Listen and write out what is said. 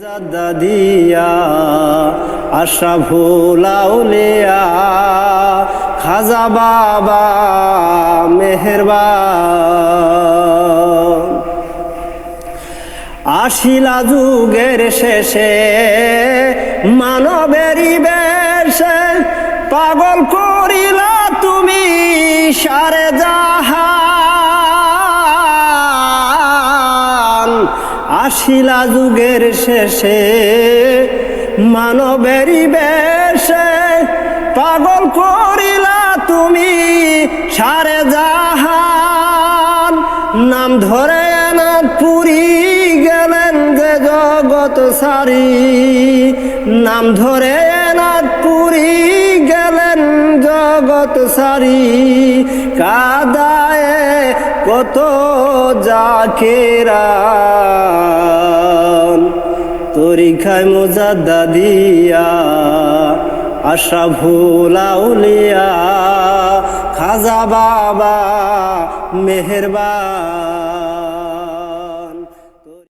দাদিয়া আশা ভোলাউলিয়া খাজা বাবা মেহেরবান। আশিলা যুগের শেষে মানবেরই বেশে পাগল করিলা তুমি, সারে জাহান আশিলা যুগের শেষে মানবেরই বেশে পাগল করিলা তুমি সারে জাহান। নাম ধরে পুরী গেলেন যে জগৎ সারি। নাম ধরে না পুরী গেলেন জগৎ সারি। কাদায় কত জাকেরা তরিখায় মোজা দাদিয়া আশা ভুলাউলিয়া খাজা বাবা মেহেরবান।